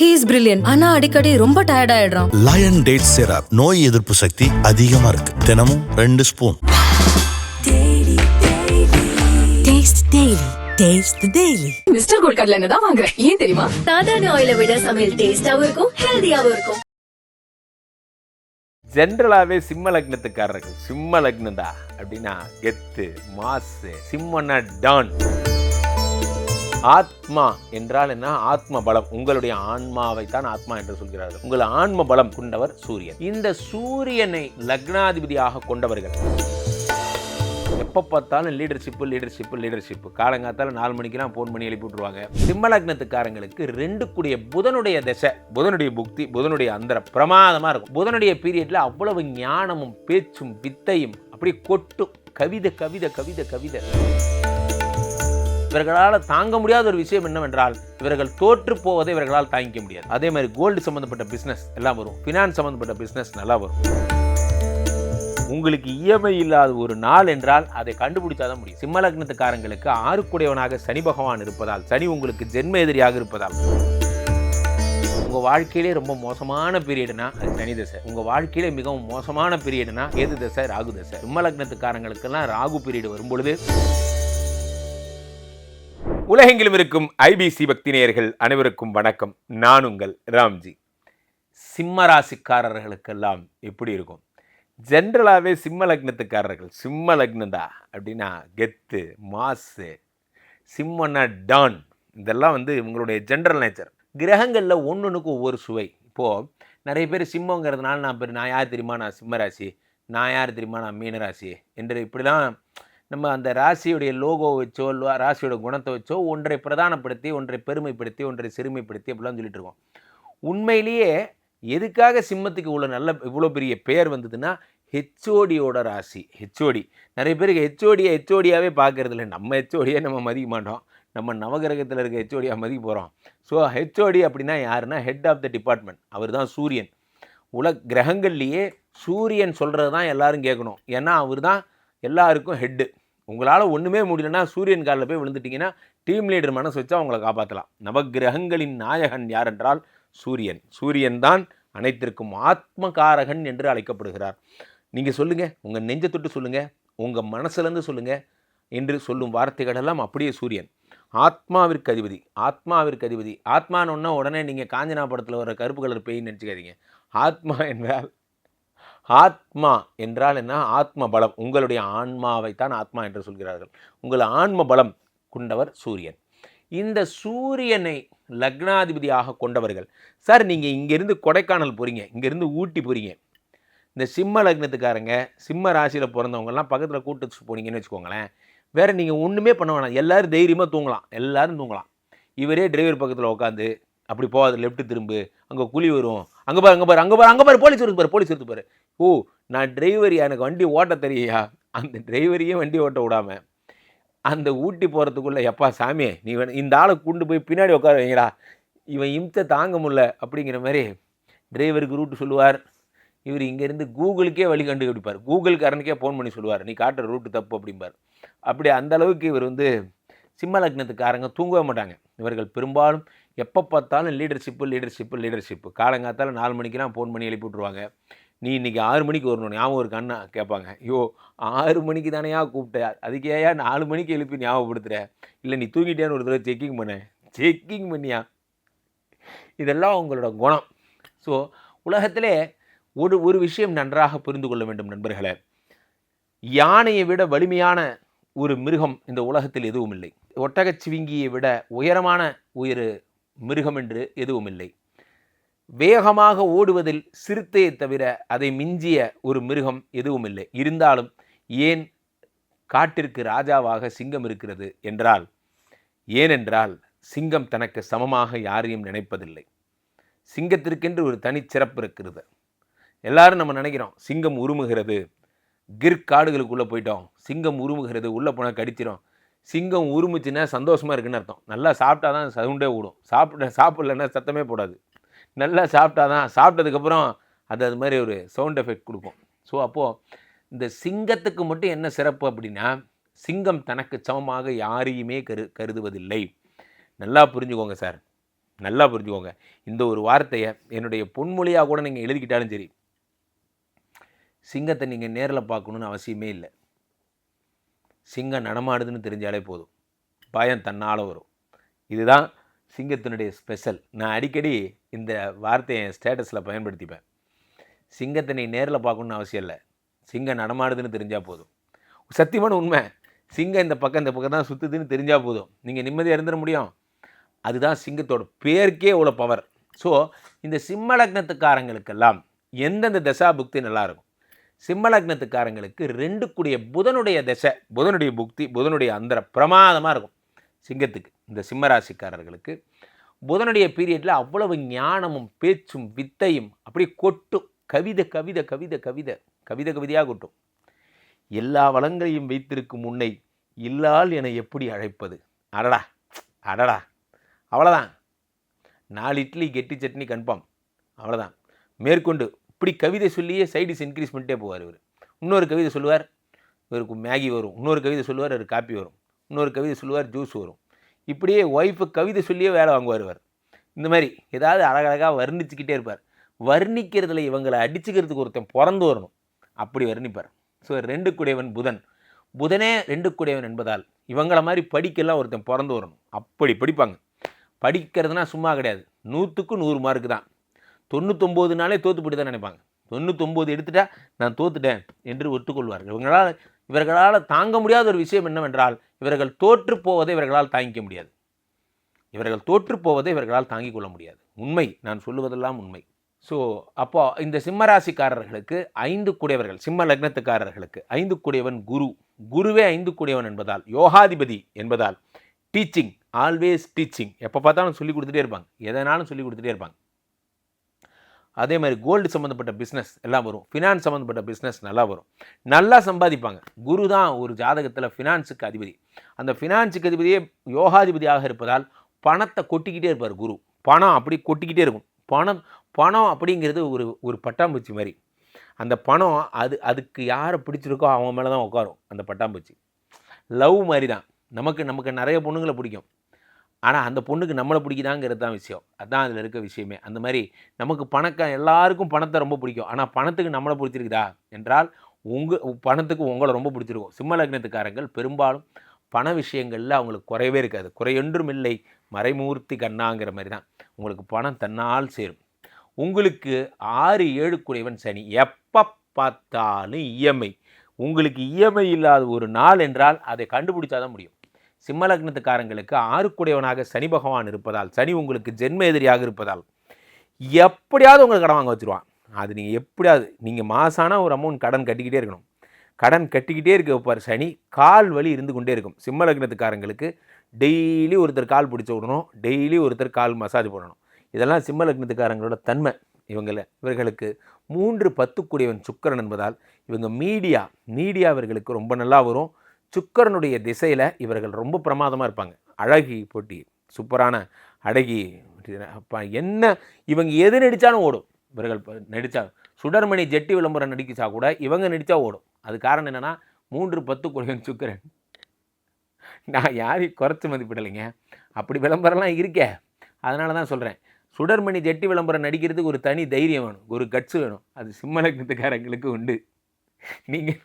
He is brilliant ஆனா அடிக்கடி ரொம்ப டயர்ட் ஆயிடுறான். லயன் டேட் சிரப் நோய் எதிர்ப்பு சக்தி அதிகமா இருக்கு. தினமும் ரெண்டு spoon Taste Daily. Taste the Daily. Mister gold கடலை தான் வாங்குறேன் ஏன் தெரியுமா? சாதாரண ஆயிலை விட சமையல் டேஸ்டாவும் இருக்கும் ஹெல்தியாவும் இருக்கும். ஜென்ரலாகவே சிம்ம லக்னத்துக்காரர்கள் சிம்ம லக்னந்தா அப்படின்னா கெத்து மாசு சிம்மன்னா டான் ஆத்மா என்றால் என்ன? ஆத்ம பலம். உங்களுடைய ஆன்மாவை தான் ஆத்மா என்று சொல்கிறார்கள். உங்கள் ஆன்ம பலம் கொண்டவர் சூரியன். இந்த சூரியனை லக்னாதிபதியாக கொண்டவர்கள். எப்போ பார்த்தாலும் லீடர்ஷிப்பு லீடர்ஷிப்பு லீடர்ஷிப்பு காலங்காத்தால நாலு மணிக்கெல்லாம் ஃபோன் பண்ணி எழுப்பி விட்ருவாங்க சிம்மலக்னத்துக்காரங்களுக்கு ரெண்டு கூடிய புதனுடைய திசை புதனுடைய புக்தி புதனுடைய அந்தர பிரமாதமாக இருக்கும். புதனுடைய பீரியட்ல அவ்வளவு ஞானமும் பேச்சும் வித்தையும் அப்படியே கொட்டும். கவிதை கவிதை கவிதை கவிதை. இவர்களால் தாங்க முடியாத ஒரு விஷயம் என்னவென்றால் இவர்கள் தோற்று போவதை இவர்களால் தாங்கிக்க முடியாது. அதே மாதிரி கோல்டு சம்மந்தப்பட்ட பிஸ்னஸ் எல்லாம் வரும். ஃபினான்ஸ் சம்மந்தப்பட்ட பிஸ்னஸ் நல்லா வரும். உங்களுக்கு இஎம்ஐ இல்லாத ஒரு நாள் என்றால் அதை கண்டுபிடிச்சாதான் முடியும். சிம்மலக்னத்துக்காரங்களுக்கு ஆறுக்குடையவனாக சனி பகவான் இருப்பதால் சனி உங்களுக்கு ஜென்ம எதிரியாக இருப்பதால் உங்க வாழ்க்கையிலே ரொம்ப மோசமான பீரியடுனா அது சனி தசை. உங்க வாழ்க்கையிலே மிகவும் மோசமான பீரியட்னா எது தசை? ராகு தசை. சிம்மலக்னத்துக்காரங்களுக்கெல்லாம் ராகு பீரியடு வரும்பொழுது உலகெங்கிலும் இருக்கும் ஐபிசி பக்தி நேயர்கள் அனைவருக்கும் வணக்கம். நான் உங்கள் ராம்ஜி. சிம்ம ராசிக்காரர்களுக்கெல்லாம் எப்படி இருக்கும்? ஜென்ரலாகவே சிம்ம லக்னத்துக்காரர்கள் சிம்ம லக்னந்தா அப்படின்னா கெத்து மாசு சிம்மன்னா டான் இதெல்லாம் வந்து உங்களுடைய ஜென்ரல் நேச்சர். கிரகங்களில் ஒன்றுனுக்கு ஒவ்வொரு சுவை. இப்போது நிறைய பேர் சிம்மங்கிறதுனால நான் பேர் நான் யார் தெரியுமா? நான் சிம்மராசி நான் யார் தெரியுமா? நான் மீனராசி என்று இப்படிலாம் நம்ம அந்த ராசியுடைய லோகோ வச்சோ இல்லை ராசியோட குணத்தை வச்சோ ஒன்றை பிரதானப்படுத்தி ஒன்றை பெருமைப்படுத்தி ஒன்றை சிறுமைப்படுத்தி அப்படிலாம் சொல்லிட்டு இருக்கோம். உண்மையிலேயே எதுக்காக சிம்மத்துக்கு இவ்வளோ நல்ல இவ்வளோ பெரிய பெயர் வந்ததுன்னா ஹெச்ஓடியோட ராசி ஹெச்ஓடி நிறைய பேருக்கு ஹெச்ஓடியை ஹெச்ஓடியாகவே பார்க்கறது இல்லை. நம்ம ஹெச்ஓடியை நம்ம மதிக்க மாட்டோம். நம்ம நவகிரகத்தில் இருக்க ஹெச்ஓடியாக மதிக்க போகிறோம் ஸோ ஹெச்ஓடி அப்படின்னா யாருன்னா ஹெட் ஆஃப் த டிபார்ட்மெண்ட் அவர் தான் சூரியன். உலக கிரகங்கள்லேயே சூரியன் சொல்கிறது தான் எல்லோரும் கேட்கணும். ஏன்னா அவர் தான் எல்லாருக்கும் ஹெட்டு உங்களால் ஒன்றுமே முடியலன்னா சூரியன் காலில் போய் விழுந்துட்டீங்கன்னா டீம் லீடர் மனசு வச்சா உங்களை காப்பாற்றலாம் நவகிரகங்களின் நாயகன் யார் என்றால் சூரியன். சூரியன் தான் அனைத்திற்கும் ஆத்மகாரகன் என்று அழைக்கப்படுகிறார். நீங்கள் சொல்லுங்கள் உங்கள் நெஞ்ச தொட்டு சொல்லுங்கள் உங்கள் மனசுலேருந்து சொல்லுங்கள் என்று சொல்லும் வார்த்தைகளெல்லாம் அப்படியே சூரியன். ஆத்மாவிற்கு அதிபதி ஆத்மாவிற்கு அதிபதி. ஆத்மானொன்னா உடனே நீங்கள் காஞ்சனா படத்தில் வர கருப்பு கலர் பேய்ன்னு நினச்சிக்காதீங்க. ஆத்மா என்றால் ஆத்மா என்றால் என்ன? ஆத்ம பலம். உங்களுடைய ஆன்மாவை தான் ஆத்மா என்று சொல்கிறார்கள். உங்கள் ஆன்ம பலம் கொண்டவர் சூரியன். இந்த சூரியனை லக்னாதிபதியாக கொண்டவர்கள் சார் நீங்கள் இங்கேருந்து கொடைக்கானல் போகிறீங்க இங்கேருந்து ஊட்டி போகிறீங்க இந்த சிம்ம லக்னத்துக்காரங்க சிம்ம ராசியில் பிறந்தவங்கலாம் பக்கத்தில் கூட்டு வச்சு போனீங்கன்னு வச்சுக்கோங்களேன். வேறு நீங்கள் ஒன்றுமே பண்ண வேணாம். எல்லோரும் தைரியமாக தூங்கலாம். எல்லோரும் தூங்கலாம். இவரே டிரைவர் பக்கத்தில் உட்காந்து அப்படி போகாது லெஃப்ட்டு திரும்பு. அங்கே குழி வரும். அங்கே பாரு அங்கே பாரு அங்கே பாரு அங்கே பாரு போலீஸ் இருக்கு பாரு போலீஸ் இருக்கு பாரு. ஓ நான் டிரைவர் எனக்கு வண்டி ஓட்ட தெரியா அந்த டிரைவரையும் வண்டி ஓட்ட விடாமல் அந்த ஊட்டி போகிறதுக்குள்ளே எப்பா சாமி நீ வேணும் இந்த ஆளை கொண்டு போய் பின்னாடி உட்கார வைங்களா இவன் இம்சை தாங்க முடில அப்படிங்கிற மாதிரி டிரைவருக்கு ரூட்டு சொல்லுவார். இவர் இங்கேருந்து கூகுளுக்கே வழி கண்டுபிடிப்பார். கூகுள்காரனுக்கே ஃபோன் பண்ணி சொல்லுவார். நீ காட்டுற ரூட்டு தப்பு அப்படிம்பார். அப்படி அந்த அளவுக்கு இவர் வந்து சிம்ம லக்னத்துக்காரங்க தூங்கவே மாட்டாங்க. இவர்கள் பெரும்பாலும் எப்போ பார்த்தாலும் லீடர்ஷிப்பு லீடர்ஷிப்பு லீடர்ஷிப்பு காலங்காத்தால நாலு மணிக்கெல்லாம் ஃபோன் பண்ணி எழுப்பி விட்ருவாங்க நீ இன்றைக்கி ஆறு மணிக்கு வரணும். ஞாபகம் இருக்கு அண்ணா கேட்பாங்க. ஐயோ ஆறு மணிக்கு தானேயா கூப்பிட்ட? அதுக்கேயா நாலு மணிக்கு எழுப்பி ஞாபகப்படுத்துகிற இல்லை நீ தூங்கிட்டியான்னு ஒரு தடவை செக்கிங் பண்ண. செக்கிங் பண்ணியா? இதெல்லாம் உங்களோட குணம். ஸோ உலகத்திலே ஒரு ஒரு விஷயம் நன்றாக புரிந்து கொள்ள வேண்டும் நண்பர்களே. யானையை விட வலிமையான ஒரு மிருகம் இந்த உலகத்தில் எதுவும் இல்லை. ஒட்டகச்சிவிங்கியை விட உயரமான ஒரு மிருகம் என்று எதுவும் இல்லை. வேகமாக ஓடுவதில் சிறுத்தையை தவிர அதை மிஞ்சிய ஒரு மிருகம் எதுவும் இல்லை இருந்தாலும் ஏன் காட்டிற்கு ராஜாவாக சிங்கம் இருக்கிறது என்றால் ஏனென்றால் சிங்கம் தனக்கு சமமாக யாரையும் நினைப்பதில்லை. சிங்கத்திற்கென்று ஒரு தனிச்சிறப்பு இருக்கிறது. எல்லாரும் நம்ம நினைக்கிறோம் சிங்கம் உருமுகிறது. கிர் காடுகளுக்குள்ளே போயிட்டோம் சிங்கம் உருமுகிறது உள்ளே போனால் கடிச்சிடும் சிங்கம் உருமுச்சுன்னா சந்தோஷமாக இருக்குன்னு அர்த்தம். நல்லா சாப்பிட்டா தான் சவுண்டே ஓடும். சாப்பிட சாப்பிட்லன்னா சத்தமே போடாது. நல்லா சாப்பிட்டா தான் சாப்பிட்டதுக்கப்புறம் அது அது மாதிரி ஒரு சவுண்ட் எஃபெக்ட் கொடுக்கும். ஸோ அப்போது இந்த சிங்கத்துக்கு மட்டும் என்ன சிறப்பு அப்படின்னா சிங்கம் தனக்கு சமமாக யாரையுமே கரு கருதுவதில்லை. நல்லா புரிஞ்சுக்கோங்க சார் நல்லா புரிஞ்சுக்கோங்க. இந்த ஒரு வார்த்தையை என்னுடைய பொன்மொழியாக கூட நீங்கள் எழுதிக்கிட்டாலும் சரி சிங்கத்தை நீங்கள் நேரில் பார்க்கணுன்னு அவசியமே இல்லை. சிங்கம் நடமாடுதுன்னு தெரிஞ்சாலே போதும். பயம் தன்னால் வரும். இதுதான் சிங்கத்தினுடைய ஸ்பெஷல் நான் அடிக்கடி இந்த வார்த்தையை ஸ்டேட்டஸில் பயன்படுத்திப்பேன். சிங்கத்தை நீ நேரில் பார்க்கணுன்னு அவசியம் இல்லை. சிங்கம் நடமாடுதுன்னு தெரிஞ்சால் போதும். சத்தியமான உண்மை. சிங்கம் இந்த பக்கம் இந்த பக்கம் தான் சுற்றுதுன்னு தெரிஞ்சால் போதும். நீங்கள் நிம்மதியாக இருந்துட முடியும். அதுதான் சிங்கத்தோட பேருக்கே இவ்வளோ பவர் ஸோ இந்த சிம்மலக்னத்துக்காரங்களுக்கெல்லாம் எந்தெந்த தசா புக்தி நல்லாயிருக்கும் சிம்மலக்னத்துக்காரங்களுக்கு சிம்ம ரெண்டு கூடிய புதனுடைய தசை புதனுடைய புக்தி புதனுடைய அந்தர பிரமாதமாக இருக்கும். சிங்கத்துக்கு இந்த சிம்மராசிக்காரர்களுக்கு. புதனுடைய பீரியடில் அவ்வளவு ஞானமும் பேச்சும் வித்தையும் அப்படியே கொட்டும். கவிதை கவிதை கவிதை கவிதை கவிதை கவிதையாக கொட்டும். எல்லா வளங்களையும் வைத்திருக்கும் உன்னை இல்லால் என எப்படி அழைப்பது? அடடா அடடா. அவ்வளோதான் நாலு இட்லி கெட்டி சட்னி கன்ஃபார்ம். அவ்வளோதான் மேற்கொண்டு இப்படி கவிதை சொல்லியே சைடிஸ் இன்க்ரீஸ் பண்ணிட்டே போவார் இவர். இன்னொரு கவிதை சொல்லுவார். இவருக்கு மேகி வரும். இன்னொரு கவிதை சொல்லுவார் இவர் காப்பி வரும். இன்னொரு கவிதை சொல்லுவார் ஜூஸ் வரும். இப்படியே ஒய்ஃபு கவிதை சொல்லியே வேலை வாங்குவார் இவர். இந்த மாதிரி ஏதாவது அழகழகாக வர்ணிச்சுக்கிட்டே இருப்பார். வர்ணிக்கிறதுல இவங்களை அடிச்சுக்கிறதுக்கு ஒருத்தன் பிறந்து வரணும். அப்படி வர்ணிப்பார். ஸோ ரெண்டு குடையவன் புதன். புதனே ரெண்டு குடையவன் என்பதால் இவங்கள மாதிரி படிக்கலாம் ஒருத்தன் பிறந்து வரணும். அப்படி படிப்பாங்க. படிக்கிறதுனா சும்மா கிடையாது. நூற்றுக்கு நூறு மார்க்கு தான். தொண்ணூத்தொம்போது நாளே தோத்துப்படி தான் நினைப்பாங்க. தொண்ணூத்தொம்போது எடுத்துட்டா நான் தோத்துட்டேன் என்று ஒத்துக்கொள்வார்கள். இவங்களால் இவர்களால் தாங்க முடியாத ஒரு விஷயம் என்னவென்றால் இவர்கள் தோற்று போவதை இவர்களால் தாங்கிக்க முடியாது. இவர்கள் தோற்று போவதை இவர்களால் தாங்கிக் கொள்ள முடியாது. உண்மை நான் சொல்லுவதெல்லாம் உண்மை. ஸோ அப்போ இந்த சிம்மராசிக்காரர்களுக்கு ஐந்து கூடியவர்கள் சிம்ம லக்னத்துக்காரர்களுக்கு ஐந்து கூடியவன் குரு. குருவே ஐந்து கூடியவன் என்பதால் யோகாதிபதி என்பதால் டீச்சிங் ஆல்வேஸ் டீச்சிங் எப்போ பார்த்தாலும் சொல்லி கொடுத்துட்டே இருப்பாங்க. எதனாலும் சொல்லி கொடுத்துட்டே இருப்பாங்க. அதே மாதிரி கோல்டு சம்மந்தப்பட்ட பிஸ்னஸ் எல்லாம் வரும். ஃபினான்ஸ் சம்மந்தப்பட்ட பிஸ்னஸ் நல்லா வரும். நல்லா சம்பாதிப்பாங்க. குரு தான் ஒரு ஜாதகத்தில் ஃபினான்ஸுக்கு அதிபதி. அந்த ஃபினான்ஸுக்கு அதிபதியே யோகாதிபதியாக இருப்பதால் பணத்தை கொட்டிக்கிட்டே இருப்பார் குரு. பணம் அப்படி கொட்டிக்கிட்டே இருக்கும். பணம் பணம் அப்படிங்கிறது ஒரு ஒரு பட்டாம்பூச்சி மாதிரி. அந்த பணம் அது அதுக்கு யாரை பிடிச்சிருக்கோ அவன் மேலே தான் உட்காரும் அந்த பட்டாம்பூச்சி. லவ் மாதிரி தான். நமக்கு நமக்கு நிறைய பொண்ணுங்களை பிடிக்கும். ஆனால் அந்த பொண்ணுக்கு நம்மளை பிடிக்குதாங்கிறது தான் விஷயம். அதுதான் அதில் இருக்க விஷயமே. அந்த மாதிரி நமக்கு பணக்க எல்லாருக்கும் பணத்தை ரொம்ப பிடிக்கும். ஆனால் பணத்துக்கு நம்மளை பிடிச்சிருக்குதா? என்றால் உங்கள் பணத்துக்கு உங்களை ரொம்ப பிடிச்சிருக்கும். சிம்ம லக்னத்துக்காரங்கள் பெரும்பாலும் பண விஷயங்களில் அவங்களுக்கு குறையவே இருக்காது. குறையொன்றும் இல்லை. மறைமூர்த்தி கண்ணாங்கிற மாதிரி தான். உங்களுக்கு பணம் தன்னால் சேரும். உங்களுக்கு ஆறு ஏழு குறைவன் சனி. எப்போ பார்த்தாலும் இஎம்ஐ உங்களுக்கு இஎம்ஐ இல்லாத ஒரு நாள் என்றால் அதை கண்டுபிடிச்சாதான் முடியும். சிம்மலக்னத்துக்காரங்களுக்கு ஆறுக்குடையவனாக சனி பகவான் இருப்பதால் சனி உங்களுக்கு ஜென்ம எதிரியாக இருப்பதால் எப்படியாவது உங்களுக்கு கடன் வாங்க வச்சுருவான். அது நீங்கள் எப்படியாவது நீங்கள் மாசானா ஒரு அமௌண்ட் கடன் கட்டிக்கிட்டே இருக்கணும். கடன் கட்டிக்கிட்டே இருக்க வைப்பார் சனி கால் வலி இருந்து கொண்டே இருக்கும். சிம்ம லக்னத்துக்காரங்களுக்கு டெய்லி ஒருத்தர் கால் பிடிச்சி விடணும் டெய்லி ஒருத்தர் கால் மசாஜ் பண்ணணும் இதெல்லாம் சிம்ம லக்னத்துக்காரங்களோட தன்மை. இவங்களை இவர்களுக்கு மூன்று பத்துக்குடியவன் சுக்கரன் என்பதால் இவங்க மீடியா மீடியா இவர்களுக்கு ரொம்ப நல்லா வரும். சுக்கரனுடைய திசையில் இவர்கள் ரொம்ப பிரமாதமாக இருப்பாங்க. அழகி போட்டி சூப்பரான அழகி அப்போ என்ன இவங்க எது நடித்தாலும் ஓடும். இவர்கள் நடித்தா சுடர்மணி ஜெட்டி விளம்பரம் நடிக்கிச்சா கூட இவங்க நடித்தா ஓடும். அது காரணம் என்னென்னா மூன்று பத்து குடியவன் சுக்கரன். நான் யாரையும் குறைச்சி மதிப்பிடலைங்க. அப்படி விளம்பரம்லாம் இருக்கே. அதனால தான் சொல்கிறேன் சுடர்மணி ஜெட்டி விளம்பரம் நடிக்கிறதுக்கு ஒரு தனி தைரியம் வேணும். ஒரு கட்ஸ் வேணும். அது சிம்மலக்னத்துக்காரங்களுக்கு உண்டு. நீங்கள்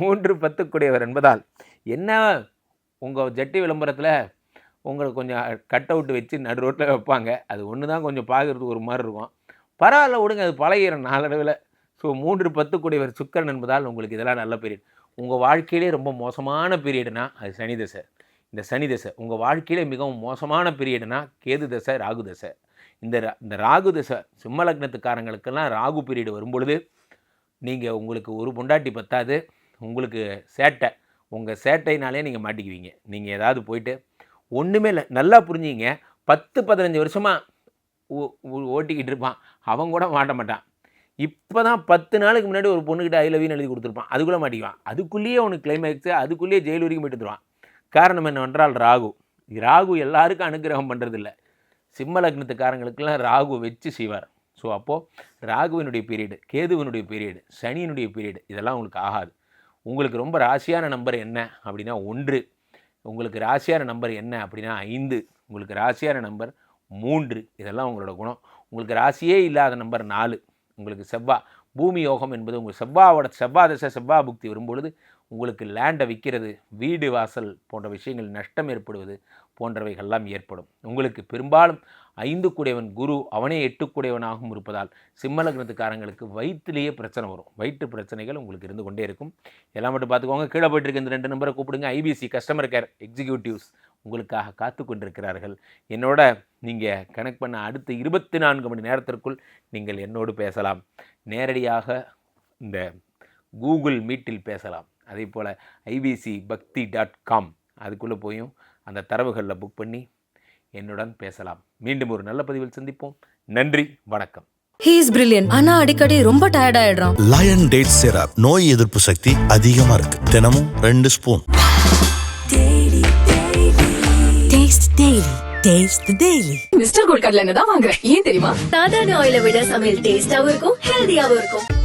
மூன்று பத்துக்குடையவர் என்பதால் என்ன உங்கள் ஜட்டி விளம்பரத்தில் உங்களுக்கு கொஞ்சம் கட் அவுட் வச்சு நடு ரோட்டில் வைப்பாங்க. அது ஒன்று தான் கொஞ்சம் பார்க்குறதுக்கு ஒரு மாதிரி இருக்கும். பரவாயில்ல விடுங்க அது பழகிடும் நாளடைவில். ஸோ மூன்று பத்து கூடியவர் சுக்கரன் என்பதால் உங்களுக்கு இதெல்லாம் நல்ல பீரியட் உங்கள் வாழ்க்கையிலே ரொம்ப மோசமான பீரியடுனா அது சனி தசை. இந்த சனி தசை உங்கள் வாழ்க்கையிலே மிகவும் மோசமான பீரியடுனா கேது தசை ராகு தசை. இந்த ரா- இந்த ராகு தசை சிம்ம லக்னத்துக்காரங்களுக்கெல்லாம் ராகு பீரியடு வரும்பொழுது நீங்கள் உங்களுக்கு ஒரு பொண்டாட்டி பத்தாது உங்களுக்கு சேட்டை. உங்கள் சேட்டைனாலே நீங்கள் மாட்டிக்குவீங்க. நீங்கள் ஏதாவது போயிட்டு ஒன்றுமே இல்லை நல்லா புரிஞ்சுங்க பத்து பதினஞ்சு வருஷமாக ஓட்டிக்கிட்டு இருப்பான். அவன் கூட மாட்ட மாட்டான். இப்போ தான் பத்து நாளுக்கு முன்னாடி ஒரு பொண்ணுக்கிட்ட ஐ லவ்னு எழுதி கொடுத்துருப்பான். அதுக்குள்ளே மாட்டிக்குவான். அதுக்குள்ளேயே அவனுக்கு கிளைமேக்ஸு அதுக்குள்ளேயே ஜெயில் வரைக்கும் போயிட்டு வந்துடுவான் காரணம் என்னவென்றால் ராகு. ராகு எல்லாருக்கும் அனுகிரகம் பண்ணுறதில்ல சிம்ம லக்னத்துக்காரங்களுக்கெல்லாம் ராகு வச்சு செய்வார். ஸோ அப்போது ராகுவினுடைய பீரியடு கேதுவினுடைய பீரியடு சனியினுடைய பீரியடு இதெல்லாம் உங்களுக்கு ஆகாது. உங்களுக்கு ரொம்ப ராசியான நம்பர் என்ன அப்படின்னா ஒன்று. உங்களுக்கு ராசியான நம்பர் என்ன அப்படின்னா ஐந்து. உங்களுக்கு ராசியான நம்பர் மூன்று. இதெல்லாம் உங்களோட குணம். உங்களுக்கு ராசியே இல்லாத நம்பர் நாலு. உங்களுக்கு செவ்வா பூமி யோகம் என்பது உங்கள் செவ்வாவோட செவ்வா தசை செவ்வா புக்தி வரும்பொழுது உங்களுக்கு லேண்டை விற்கிறது. வீடு வாசல் போன்ற விஷயங்கள் நஷ்டம் ஏற்படுவது போன்றவைகள்லாம் ஏற்படும். உங்களுக்கு பெரும்பாலும் ஐந்து கூடையவன் குரு அவனே எட்டு கூடையவனாகவும் இருப்பதால் சிம்ம லக்னத்துக்காரங்களுக்கு வயிற்றுலேயே பிரச்சனை வரும். வயிற்று பிரச்சனைகள் உங்களுக்கு இருந்து கொண்டே இருக்கும். எல்லாம் மட்டும் பார்த்துக்கோங்க. கீழே போயிட்டு இருக்க இந்த ரெண்டு நம்பரை கூப்பிடுங்க. ஐபிசி கஸ்டமர் கேர் எக்ஸிக்யூட்டிவ்ஸ் உங்களுக்காக காத்து கொண்டிருக்கிறார்கள். என்னோட நீங்கள் கனெக்ட் பண்ண அடுத்த இருபத்தி நான்கு மணி நேரத்திற்குள் நீங்கள் என்னோடு பேசலாம். நேரடியாக இந்த கூகுள் மீட்டில் பேசலாம். அதே போல் ஐபிசி பக்தி டாட் காம் அதுக்குள்ளே போயும். அந்த தரவுகளில் புக் பண்ணி என்னுடன் பேசலாம். மீண்டும் ஒரு நல்ல பதிவில் சந்திப்போம். நன்றி வணக்கம். ஹீ இஸ் பிரில்லியன்ட் ஆனா அடிக்கடி ரொம்ப டயர்ட் ஆயிடுறான். லயன் டேட் சிரப் நோய் எதிர்ப்பு சக்தி அதிகமா இருக்கு. தினமும் ரெண்டு spoon Daily. Taste the Daily. Mister gold கடலை எண்ணெய் தான் வாங்குறேன் ஏன் தெரியுமா? சாதாரண ஆயிலை விட சமையல் டேஸ்டாவும் இருக்கும் ஹெல்தியாவும் இருக்கும்.